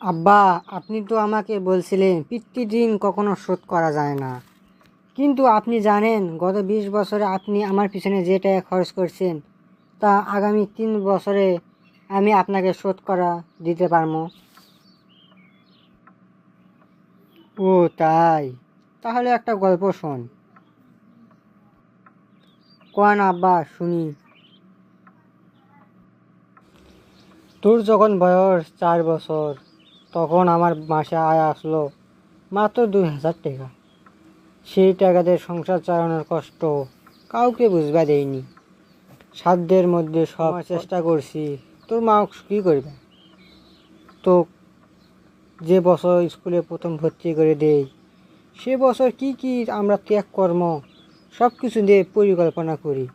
আব্বা, আপনি তো আমাকে বলছিলেন পিতৃঋণ কখনো শোধ করা যায় না। কিন্তু আপনি জানেন, গত বিশ বছরে আপনি আমার পিছনে যে টাকা খরচ করছেন, তা আগামী তিন বছরে আমি আপনাকে শোধ করা দিতে পারব। ও, তাই? তাহলে একটা গল্প শোন। কোন আব্বা, শুনি। তোর যখন বয়স চার বছর তখন আমার মাসে আয় আসলো মাত্র দুই হাজার টাকা। সেই টাকাতে সংসার চালানোর কষ্ট কাউকে বুঝবা দেয়নি সাধ্যের মধ্যে সব চেষ্টা করছি তোর মা কী করবে? তো যে বছর স্কুলে প্রথম ভর্তি করে দেই সে বছর কি কি আমরা ত্যাগ কর্ম সব কিছু দিয়ে পরিকল্পনা করি।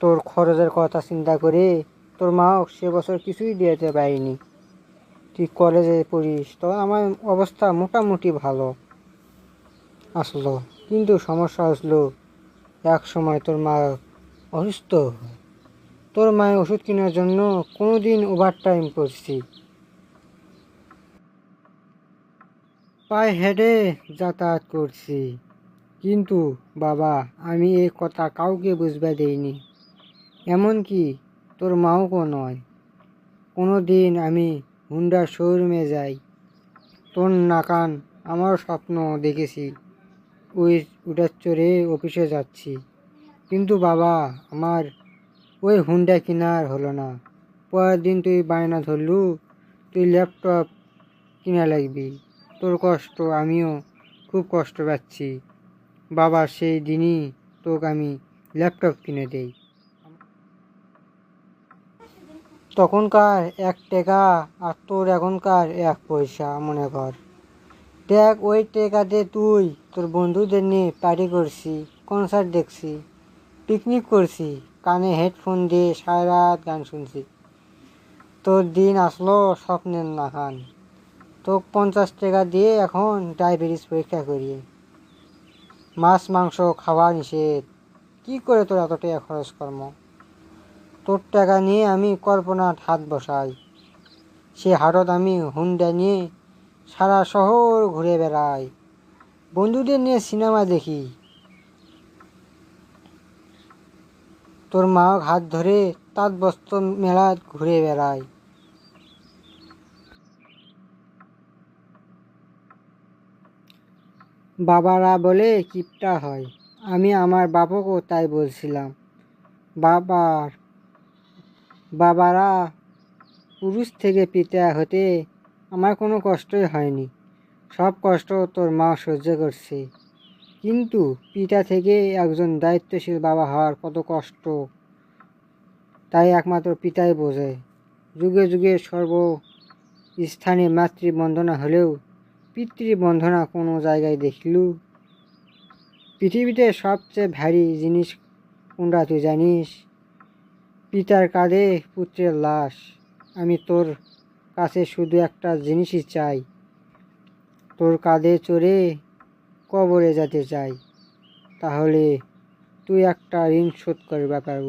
তোর খরচের কথা চিন্তা করে তোর মাও সে বছর কিছুই দিতে পারিনি। তুই কলেজে পড়িস তখন আমার অবস্থা মোটামুটি ভালো আসলো। কিন্তু সমস্যা আসলো এক সময় তোর মা অসুস্থ। তোর মায়ের ওষুধ কেনার জন্য কোনো দিন ওভার টাইম করছি। পায়ে হেঁটে যাতায়াত করছি। কিন্তু বাবা, আমি এই কথা কাউকে বুঝবে দেইনি। এমনকি তোর মাও নয়। কোনো দিন আমি হুন্ডার শোরুমে যাই। তোর নাকান আমার স্বপ্ন দেখেছি। ওই ওটার চড়ে অফিসে যাচ্ছি। কিন্তু বাবা, আমার ওই হুন্ডা কেনার হলো না। পরের দিন তুই বায়না ধরলু, তুই ল্যাপটপ কিনা লাগবি। তোর কষ্ট, আমিও খুব কষ্ট পাচ্ছি। বাবা সেই দিনই তোকে আমি ল্যাপটপ কিনে দেই। তখনকার এক টাকা আর তোর এখনকার এক পয়সা, মনে কর। দেখ, ওই টাকাতে তুই তোর বন্ধুদের নিয়ে পার্টি করছি কনসার্ট দেখছি পিকনিক করছি, কানে হেডফোন দিয়ে সারা রাত গান শুনছি। তোর দিন আসলো স্বপ্নের না খান তো পঞ্চাশ টাকা দিয়ে এখন ডায়াবেটিস পরীক্ষা করি মাছ, মাংস, খাওয়া নিষেধ। কী করে তোর এত টাকা খরচ কর্ম? তোর টাকা নিয়ে আমি কল্পনার হাত বসাই। সে হাটত আমি হুন্ডা নিয়ে সারা শহর ঘুরে বেড়াই। বন্ধুদের নিয়ে সিনেমা দেখি। তোর মা হাত ধরে তাঁত বস্ত্র মেলা ঘুরে বেড়ায়। বাবারা বলে, কিপটা হয়। আমি আমার বাবাকেও তাই বলছিলাম। বাবার বাবারা, পুরুষ থেকে পিতা হতে আমার কোনো কষ্টই হয়নি। সব কষ্ট তোর মা সহ্য করছে। কিন্তু পিতা থেকে একজন দায়িত্বশীল বাবা হওয়ার কত কষ্ট, তাই একমাত্র পিতাই বোঝে। যুগে যুগে সর্ব স্থানে মাতৃবন্দনা হলেও পিতৃবন্ধনা কোনো জায়গায় দেখলু। পৃথিবীতে সবচেয়ে ভারী জিনিস কোনটা তুই জানিস? পিতার কাঁধে পুত্রের লাশ। আমি তোর কাছে শুধু একটা জিনিসই চাই। তোর কাঁধে চড়ে কবরে যেতে চাই। তাহলে তুই একটা ঋণ শোধ করবে পারব